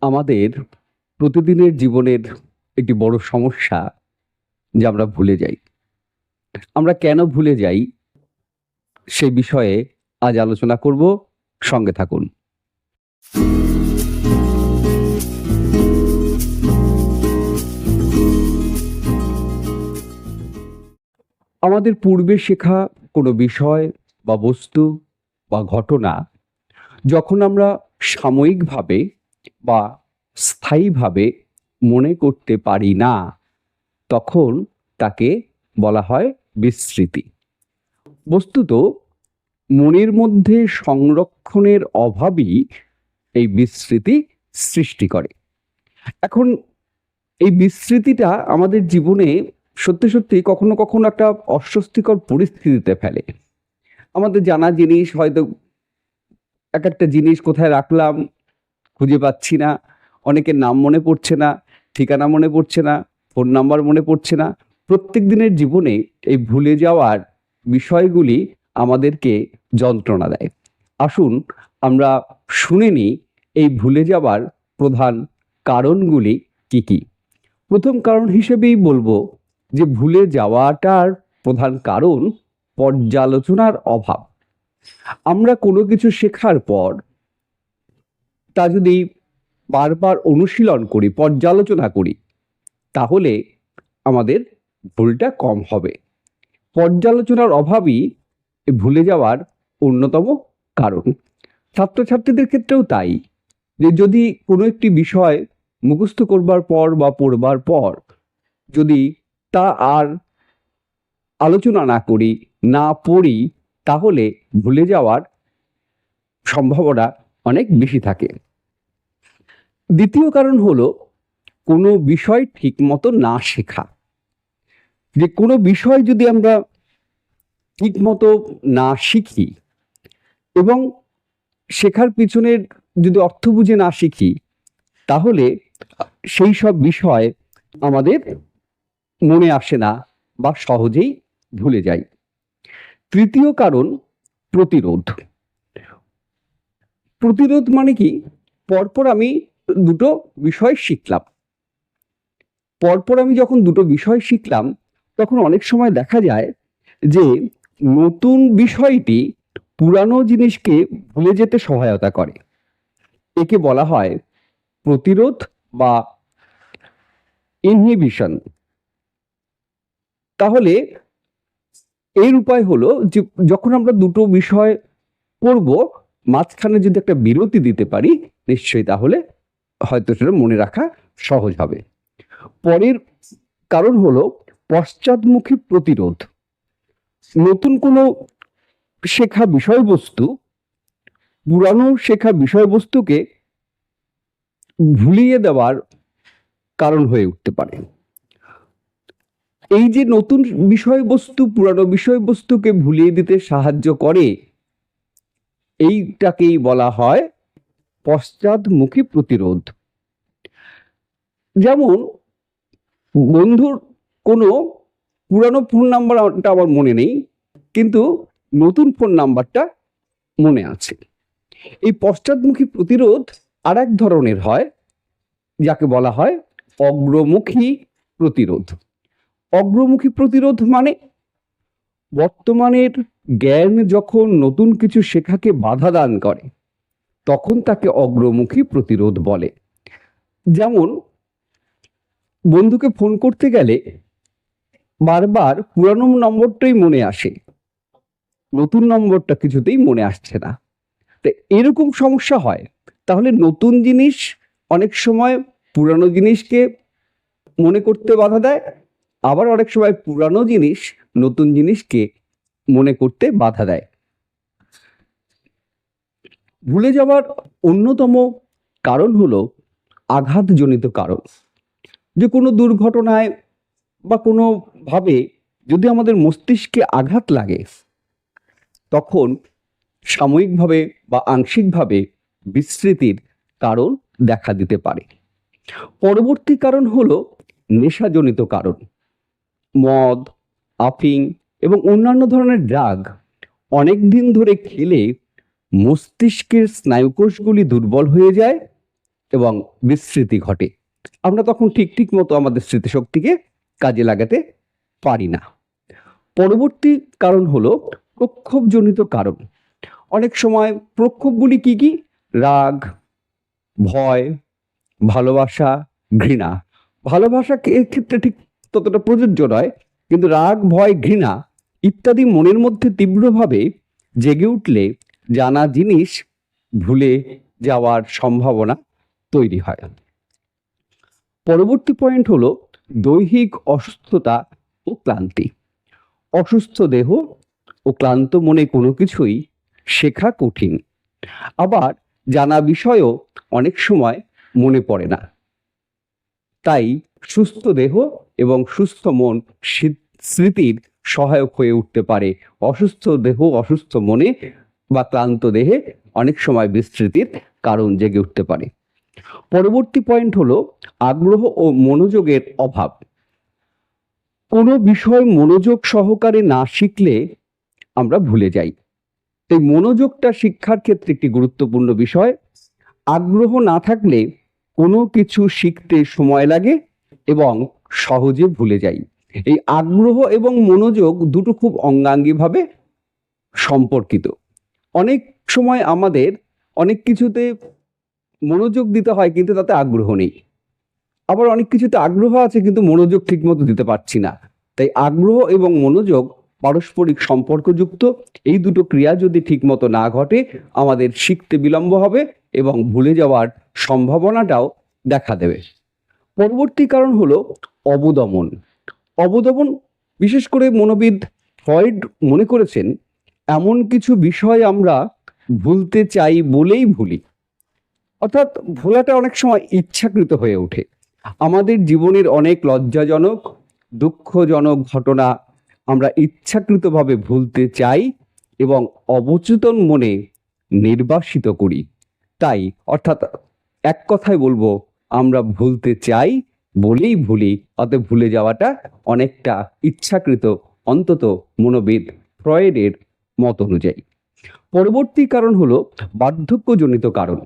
আমাদের প্রতিদিনের জীবনের একটি বড় সমস্যা যে আমরা ভুলে যাই। আমরা কেন ভুলে যাই সে বিষয়ে আজ আলোচনা করব। সঙ্গে থাকুন। আমাদের পূর্বে শেখা কোনো বিষয় বা বস্তু বা ঘটনা যখন আমরা সাময়িকভাবে বা স্থায়ীভাবে মনে করতে পারি না, তখন তাকে বলা হয় বিস্মৃতি বস্তুত মনের মধ্যে সংরক্ষণের অভাবই এই বিস্মৃতি সৃষ্টি করে। এখন এই বিস্মৃতিটা আমাদের জীবনে সত্যি সত্যি কখনো কখনো একটা অস্বস্তিকর পরিস্থিতিতে ফেলে। আমাদের জানা জিনিস হয়তো এক একটা জিনিস কোথায় রাখলাম খুঁজে পাচ্ছি না। অনেকের নাম মনে পড়ছে না, ঠিকানা মনে পড়ছে না ফোন নাম্বার মনে পড়ছে না। প্রত্যেক দিনের জীবনে এই ভুলে যাওয়ার বিষয়গুলি আমাদেরকে যন্ত্রণা দেয়। আসুন আমরা শুনে নিই এই ভুলে যাওয়ার প্রধান কারণগুলি কি কি। প্রথম কারণ হিসেবেই বলব যে ভুলে যাওয়াটার প্রধান কারণ পর্যালোচনার অভাব। আমরা কোনো কিছু শেখার পর তা যদি বারবার অনুশীলন করি, পর্যালোচনা করি, তাহলে আমাদের ভুলটা কম হবে। পর্যালোচনার অভাবই ভুলে যাওয়ার অন্যতম কারণ। ছাত্রছাত্রীদের ক্ষেত্রেও তাই যে, যদি কোনো একটি বিষয় মুখস্থ করবার পর বা পড়বার পর যদি তা আর আলোচনা না করি, না পড়ি, তাহলে ভুলে যাওয়ার সম্ভাবনা অনেক বেশি থাকে। দ্বিতীয় কারণ হলো, কোনো বিষয় ঠিকমতো না শেখা। যে কোনো বিষয় যদি আমরা ঠিকমতো না শিখি এবং শেখার পিছনের যদি অর্থ বুঝে না শিখি, তাহলে সেই সব বিষয় আমাদের মনে আসে না বা সহজেই ভুলে যাই তৃতীয় কারণ, প্রতিরোধ। প্রতিরোধ মানে কি? পরপর আমি দুটো বিষয় শিখলাম। পরপর আমি যখন দুটো বিষয় শিখলাম, তখন অনেক সময় দেখা যায় যে নতুন বিষয়টি পুরানো জিনিসকে ভুলে যেতে সহায়তা করে। একে বলা হয় প্রতিরোধ বা ইনহিবিশন তাহলে এর উপায় হলো যে যখন আমরা দুটো বিষয় পড়ব মাঝখানে যদি একটা বিরতি দিতে পারি, নিশ্চয়ই তাহলে হয়তো সেটা মনে রাখা সহজ হবে। পরের কারণ হলো পশ্চাদমুখী প্রতিরোধ। নতুন কোনো শেখা বিষয়বস্তু, পুরানো শেখা বিষয়বস্তুকে ভুলিয়ে দেওয়ার কারণ হয়ে উঠতে পারে। এই যে নতুন বিষয়বস্তু, পুরানো বিষয়বস্তুকে ভুলিয়ে দিতে সাহায্য করে এইটাকেই বলা হয় পশ্চাদমুখী প্রতিরোধ। যেমন বন্ধুর কোনো পুরানো ফোন নাম্বারটা আমার মনে নেই, কিন্তু নতুন ফোন নাম্বারটা মনে আছে। এই পশ্চাদমুখী প্রতিরোধ আর এক ধরনের হয়, যাকে বলা হয় অগ্রমুখী প্রতিরোধ। অগ্রমুখী প্রতিরোধ মানে বর্তমানের জ্ঞান যখন নতুন কিছু শেখাকে বাধা দান করে, তখন তাকে অগ্রমুখী প্রতিরোধ বলে। যেমন, বন্ধুকে ফোন করতে গেলে বারবার পুরানো নম্বরটাই মনে আসে, নতুন নম্বরটা কিছুতেই মনে আসছে না। তো এরকম সমস্যা হয়, তাহলে নতুন জিনিস অনেক সময় পুরানো জিনিসকে মনে করতে বাধা দেয় আবার অনেক সময় পুরানো জিনিস নতুন জিনিসকে মনে করতে বাধা দেয়। ভুলে যাওয়ার অন্যতম কারণ হলো আঘাতজনিত কারণ। যে কোনো দুর্ঘটনায় বা কোনোভাবে যদি আমাদের মস্তিষ্কে আঘাত লাগে, তখন সাময়িকভাবে বা আংশিকভাবে বিস্মৃতির কারণ দেখা দিতে পারে। পরবর্তী কারণ হলো নেশাজনিত কারণ। মদ, আফিং এবং অন্যান্য ধরনের ড্রাগ অনেক দিন ধরে খেলে মস্তিষ্কের স্নায়ুকোষগুলি দুর্বল হয়ে যায় এবং বিস্মৃতি ঘটে। আমরা তখন ঠিক ঠিক মতো আমাদের স্মৃতিশক্তিকে কাজে লাগাতে পারি না। পরবর্তী কারণ হলো প্রক্ষোভজনিত কারণ। অনেক সময় প্রক্ষোভগুলি কি কি? রাগ, ভয়, ভালোবাসা, ঘৃণা। ভালোবাসা এর ক্ষেত্রে ঠিক ততটা প্রযোজ্য নয়। কিন্তু রাগ, ভয়, ঘৃণা ইত্যাদি মনের মধ্যে তীব্রভাবে জেগে উঠলে জানা জিনিস ভুলে যাওয়ার সম্ভাবনা তৈরি হয়। পরবর্তী পয়েন্ট হলো দৈহিক অসুস্থতা ও ক্লান্তি। অসুস্থ দেহ ও ক্লান্ত মনে কোনো কিছুই শেখা কঠিন। আবার জানা বিষয়ও অনেক সময় মনে পড়ে না। তাই সুস্থ দেহ এবং সুস্থ মন স্মৃতির সহায়ক হয়ে উঠতে পারে। অসুস্থ দেহ, অসুস্থ মনে বা ক্লান্ত দেহে অনেক সময় বিস্মৃতির কারণ জেগে উঠতে পারে। পরবর্তী পয়েন্ট হলো আগ্রহ ও মনোযোগের অভাব। কোনো বিষয় মনোযোগ সহকারে না শিখলে আমরা ভুলে যাই। এই মনোযোগটা শিক্ষার ক্ষেত্রে একটি গুরুত্বপূর্ণ বিষয়। আগ্রহ না থাকলে কোনো কিছু শিখতে সময় লাগে এবং সহজে ভুলে যাই। এই আগ্রহ এবং মনোযোগ দুটো খুব অঙ্গাঙ্গিভাবে সম্পর্কিত। অনেক সময় আমাদের অনেক কিছুতে মনোযোগ দিতে হয় কিন্তু তাতে আগ্রহ নেই। আবার অনেক কিছুতে আগ্রহ আছে কিন্তু মনোযোগ ঠিকমতো দিতে পারছি না। তাই আগ্রহ এবং মনোযোগ পারস্পরিক সম্পর্কযুক্ত এই দুটো ক্রিয়া যদি ঠিকমতো না ঘটে, আমাদের শিখতে বিলম্ব হবে এবং ভুলে যাওয়ার সম্ভাবনাটাও দেখা দেবে। পরবর্তী কারণ হলো অবদমন। অবদমন বিশেষ করে মনোবিদ ফ্রয়েড মনে করেছেন, এমন কিছু বিষয় আমরা ভুলতে চাই বলেই ভুলি। অর্থাৎ ভোলাটা অনেক সময় ইচ্ছাকৃত হয়ে ওঠে। আমাদের জীবনের অনেক লজ্জাজনক, দুঃখজনক ঘটনা আমরা ইচ্ছাকৃতভাবে ভুলতে চাই এবং অবচেতন মনে নির্বাসিত করি। তাই, অর্থাৎ এক কথায় বলব, আমরা ভুলতে চাই, বলেই ভুলি, অতএব ভুলে যাওয়াটা অনেকটা ইচ্ছাকৃত, অন্তত মনোবিদ ফ্রয়েডের মত অনুযায়ী। পরবর্তী কারণ হলো বার্ধক্যজনিত কারণ।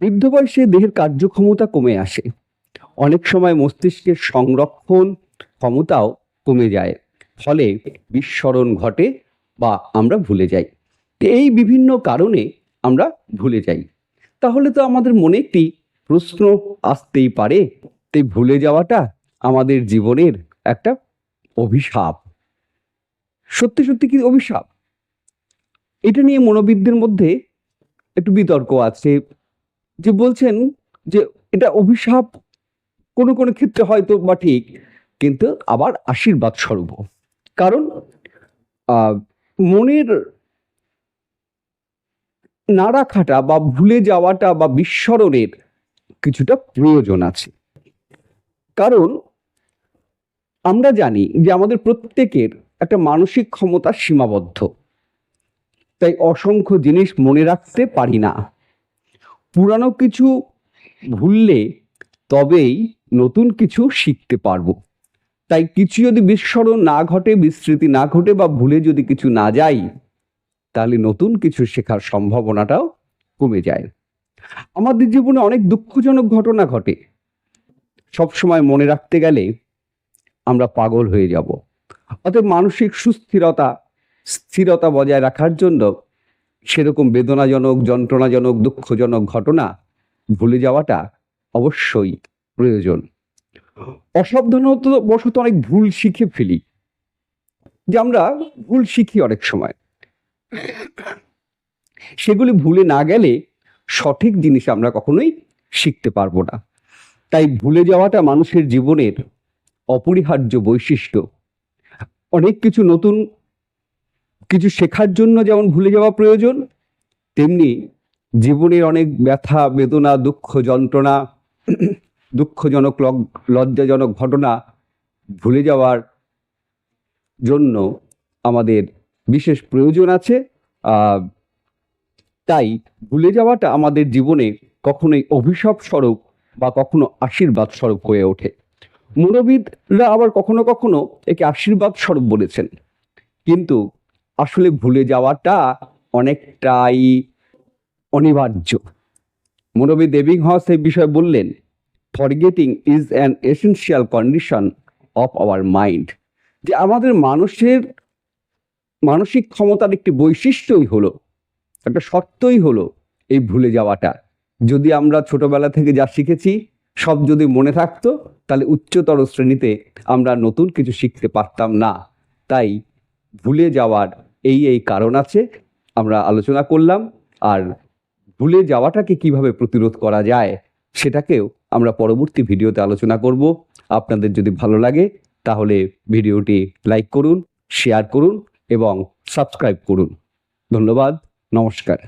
বৃদ্ধ বয়সে দেহের কার্যক্ষমতা কমে আসে। অনেক সময় মস্তিষ্কের সংরক্ষণ ক্ষমতাও কমে যায়, ফলে বিস্মরণ ঘটে বা আমরা ভুলে যাই। এই বিভিন্ন কারণে আমরা ভুলে যাই। তাহলে তো আমাদের মনে একটি প্রশ্ন আসতেই পারে তাই ভুলে যাওয়াটা আমাদের জীবনের একটা অভিশাপ। সত্যি সত্যি কি অভিশাপ? এটা নিয়ে মনোবিদদের মধ্যে একটু বিতর্ক আছে, যে বলছেন যে এটা অভিশাপ কোনো কোনো ক্ষেত্রে হয়তো বা ঠিক, কিন্তু আবার আশীর্বাদ স্বরূপ কারণ মনের না রাখাটা বা ভুলে যাওয়াটা বা বিস্মরণের কিছুটা প্রয়োজন আছে। কারণ আমরা জানি যে আমাদের প্রত্যেকের একটা মানসিক ক্ষমতা সীমাবদ্ধ। তাই অসংখ্য জিনিস মনে রাখতে পারি না। পুরানো কিছু ভুললে তবেই নতুন কিছু শিখতে পারব। তাই কিছু যদি বিস্মরণ না ঘটে বিস্মৃতি না ঘটে বা ভুলে যদি কিছু না যাই তাহলে নতুন কিছু শেখার সম্ভাবনাটাও কমে যায়। আমাদের জীবনে অনেক দুঃখজনক ঘটনা ঘটে। সব সময় মনে রাখতে গেলে আমরা পাগল হয়ে যাব। অতএব মানসিক সুস্থিরতা, স্থিরতা বজায় রাখার জন্য সেরকম বেদনাজনক, যন্ত্রণাজনক, দুঃখজনক ঘটনা ভুলে যাওয়াটা অবশ্যই প্রয়োজন। অসাবধানত বশত অনেক ভুল শিখে ফেলি, যে আমরা ভুল শিখি অনেক সময়। সেগুলি ভুলে না গেলে সঠিক জিনিস আমরা কখনোই শিখতে পারব না। তাই ভুলে যাওয়াটা মানুষের জীবনের অপরিহার্য বৈশিষ্ট্য। অনেক কিছু নতুন, কিছু শেখার জন্য যেমন ভুলে যাওয়া প্রয়োজন, তেমনি জীবনের অনেক ব্যথা, বেদনা, দুঃখ, যন্ত্রণা, দুঃখজনক লজ্জাজনক ঘটনা ভুলে যাওয়ার জন্য আমাদের বিশেষ প্রয়োজন আছে তাই ভুলে যাওয়াটা আমাদের জীবনে কখনোই অভিশাপ স্বরূপ বা কখনো আশীর্বাদ স্বরূপ হয়ে ওঠে। মনোবিদরা আবার কখনো কখনো একে আশীর্বাদ স্বরূপ বলেছেন। কিন্তু আসলে ভুলে যাওয়াটা অনেকটাই অনিবার্য। মুরব্বী দেবিংহস এই বিষয়ে বললেন forgetting is an essential condition of our mind যে আমাদের মানুষের মানসিক ক্ষমতার একটি বৈশিষ্ট্যই হলো, একটা সত্যই হলো এই ভুলে যাওয়াটা। যদি আমরা ছোটবেলা থেকে যা শিখেছি, সব যদি মনে থাকতো, তাহলে উচ্চতর শ্রেণীতে আমরা নতুন কিছু শিখতে পারতাম না। তাই ভুলে যাওয়ার এই এই কারণ আছে, আমরা আলোচনা করলাম। আর ভুলে যাওয়াটাকে কীভাবে প্রতিরোধ করা যায়, সেটাকেও আমরা পরবর্তী ভিডিওতে আলোচনা করব। আপনাদের যদি ভালো লাগে, তাহলে ভিডিওটি লাইক করুন, শেয়ার করুন এবং সাবস্ক্রাইব করুন। ধন্যবাদ নমস্কার।